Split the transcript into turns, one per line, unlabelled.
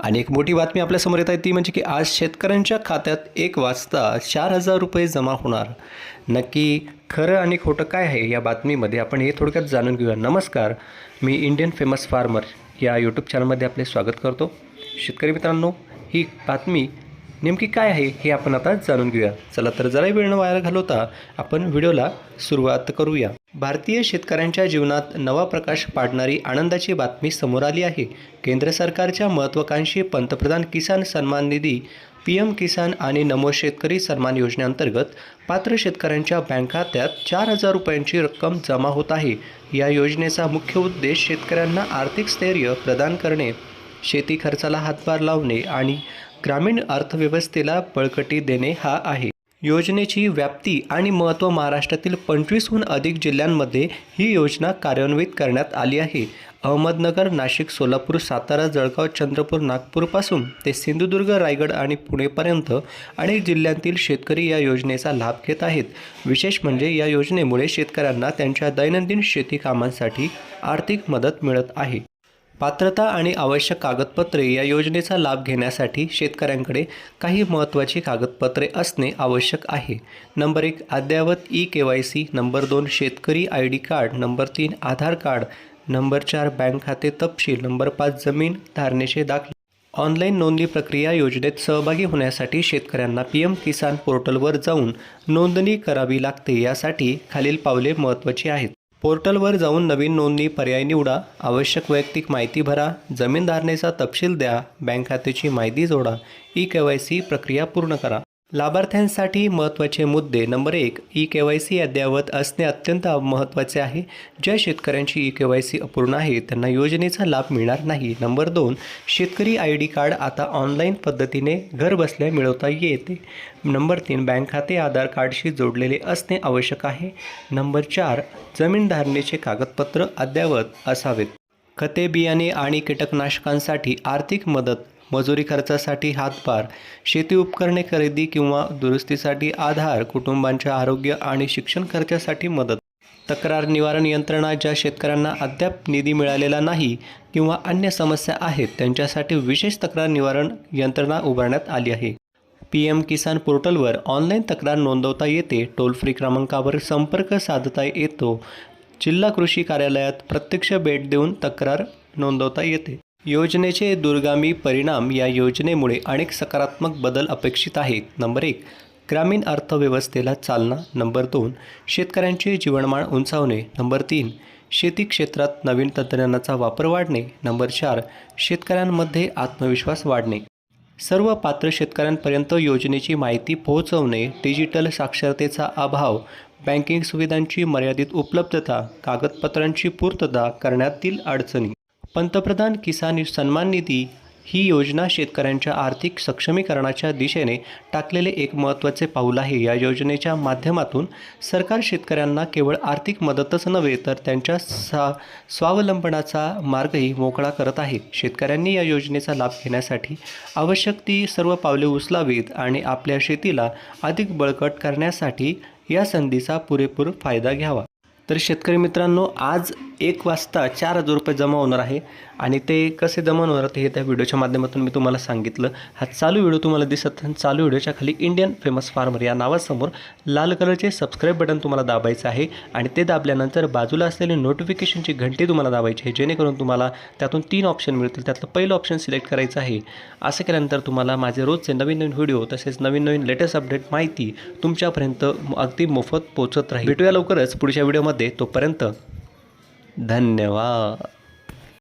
आणि एक मोठी बातमी आपल्यासमोर येत आहे ती म्हणजे की आज शेतकऱ्यांच्या खात्यात एक वाजता चार हजार रुपये जमा होणार. नक्की खरं आणि खोटं काय आहे या बातमीमध्ये आपण हे थोडक्यात जाणून घेऊया. नमस्कार मी इंडियन फेमस फार्मर या यूट्यूब चॅनलमध्ये आपले स्वागत करतो. शेतकरी मित्रांनो ही बातमी नेमकी काय आहे हे आपण आता जाणून घेऊया. चला तर जरा वेळ न वाया घालवता आपण व्हिडिओला सुरुवात करूया. भारतीय शेतकऱ्यांच्या जीवनात नवा प्रकाश पाडणारी आनंदाची बातमी समोर आली आहे. केंद्र सरकारच्या महत्त्वाकांक्षी पंतप्रधान किसान सन्मान निधी पी एम किसान आणि नमो शेतकरी सन्मान योजनेअंतर्गत पात्र शेतकऱ्यांच्या बँक खात्यात चार हजार रुपयांची रक्कम जमा होत आहे. या योजनेचा मुख्य उद्देश शेतकऱ्यांना आर्थिक स्थैर्य प्रदान करणे शेती खर्चाला हातभार लावणे आणि ग्रामीण अर्थव्यवस्थेला बळकटी देणे हा आहे. योजनेची व्याप्ती आणि महत्त्व महाराष्ट्रातील पंचवीसहून अधिक जिल्ह्यांमध्ये ही योजना कार्यान्वित करण्यात आली आहे. अहमदनगर नाशिक सोलापूर सातारा जळगाव चंद्रपूर नागपूरपासून ते सिंधुदुर्ग रायगड आणि पुणेपर्यंत अनेक जिल्ह्यांतील शेतकरी या योजनेचा लाभ घेत आहेत. विशेष म्हणजे या योजनेमुळे शेतकऱ्यांना त्यांच्या दैनंदिन शेती कामांसाठी आर्थिक मदत मिळत आहे. पात्रता आणि आवश्यक कागदपत्रे या योजनेचा लाभ घेण्यासाठी शेतकऱ्यांकडे काही महत्त्वाची कागदपत्रे असणे आवश्यक आहे. नंबर एक अद्ययावत e K Y C number दोन शेतकरी आय डी कार्ड. नंबर तीन आधार कार्ड. नंबर चार बँक खाते तपशील. नंबर पाच जमीन धारणेचे दाखले. ऑनलाईन नोंदणी प्रक्रिया योजनेत सहभागी होण्यासाठी शेतकऱ्यांना पी एम किसान पोर्टलवर जाऊन नोंदणी करावी लागते यासाठी खालील पावले महत्त्वाची आहेत. पोर्टलवर जाऊन नवीन नोंदणी पर्याय निवडा आवश्यक वैयक्तिक माहिती भरा जमीन धारणेचा तपशील द्या बँक खात्याची माहिती जोडा ई के वाय सी प्रक्रिया पूर्ण करा. लाभार्थ्यांसाठी महत्त्वाचे मुद्दे नंबर एक ई के वाय सी अद्ययावत असणे अत्यंत महत्त्वाचे आहे. ज्या शेतकऱ्यांची ई के वाय सी अपूर्ण आहे त्यांना योजनेचा लाभ मिळणार नाही. नंबर दोन शेतकरी आय डी कार्ड आता ऑनलाईन पद्धतीने घरबसल्या मिळवता येते. नंबर तीन बँक खाते आधार कार्डशी जोडलेले असणे आवश्यक आहे. नंबर चार जमीन धारणेचे कागदपत्र अद्ययावत असावेत. खते बियाणे आणि कीटकनाशकांसाठी आर्थिक मदत मजुरी खर्चासाठी हातभार शेती उपकरणे खरेदी किंवा दुरुस्तीसाठी आधार कुटुंबांच्या आरोग्य आणि शिक्षण खर्चासाठी मदत तक्रार निवारण यंत्रणा ज्या शेतकऱ्यांना अद्याप निधी मिळालेला नाही किंवा अन्य समस्या आहेत त्यांच्यासाठी विशेष तक्रार निवारण यंत्रणा उभारण्यात आली आहे. पी एम किसान पोर्टलवर ऑनलाईन तक्रार नोंदवता येते टोल फ्री क्रमांकावर संपर्क साधता येतो. जिल्हा कृषी कार्यालयात प्रत्यक्ष भेट देऊन तक्रार नोंदवता येते. योजनेचे दूरगामी परिणाम या योजनेमुळे अनेक सकारात्मक बदल अपेक्षित आहेत. नंबर एक ग्रामीण अर्थव्यवस्थेला चालना. नंबर दोन शेतकऱ्यांचे जीवनमान उंचावणे. नंबर तीन शेती क्षेत्रात नवीन तंत्रज्ञानाचा वापर वाढणे. नंबर चार शेतकऱ्यांमध्ये आत्मविश्वास वाढणे. सर्व पात्र शेतकऱ्यांपर्यंत योजनेची माहिती पोहोचवणे डिजिटल साक्षरतेचा अभाव बँकिंग सुविधांची मर्यादित उपलब्धता कागदपत्रांची पूर्तता करण्यातील अडचणी. पंतप्रधान किसान सन्मान निधी ही योजना शेतकऱ्यांच्या आर्थिक सक्षमीकरणाच्या दिशेने टाकलेले एक महत्त्वाचे पाऊल आहे. या योजनेच्या माध्यमातून सरकार शेतकऱ्यांना केवळ आर्थिक मदतच नव्हे तर त्यांच्या सा स्वावलंबनाचा मार्गही मोकळा करत आहे. शेतकऱ्यांनी या योजनेचा लाभ घेण्यासाठी आवश्यक ती सर्व पावले उचलावीत आणि आपल्या शेतीला अधिक बळकट करण्यासाठी या संधीचा पुरेपूर फायदा घ्यावा. तर शेतकरी मित्रांनो आज एक वाजता चार हजार रुपये जमा होणार आहे. आणि ते कसे जमा होणार ते हे त्या व्हिडिओच्या माध्यमातून मी तुम्हाला सांगितलं. हा चालू व्हिडिओ तुम्हाला दिसत चालू व्हिडिओच्या खाली इंडियन फेमस फार्मर या नावासमोर लाल कलरचे सबस्क्राईब बटन तुम्हाला दाबायचं आहे आणि ते दाबल्यानंतर बाजूला असलेली नोटिफिकेशनची घंटी तुम्हाला दाबायची आहे जेणेकरून तुम्हाला त्यातून तीन ऑप्शन मिळतील. त्यातलं पहिलं ऑप्शन सिलेक्ट करायचं आहे. असं केल्यानंतर तुम्हाला माझे रोजचे नवीन नवीन व्हिडिओ तसेच नवीन नवीन लेटेस्ट अपडेट माहिती तुमच्यापर्यंत अगदी मोफत पोहोचत राहील. भेटूया लवकरच पुढच्या व्हिडिओमध्ये. तोपर्यंत धन्यवाद.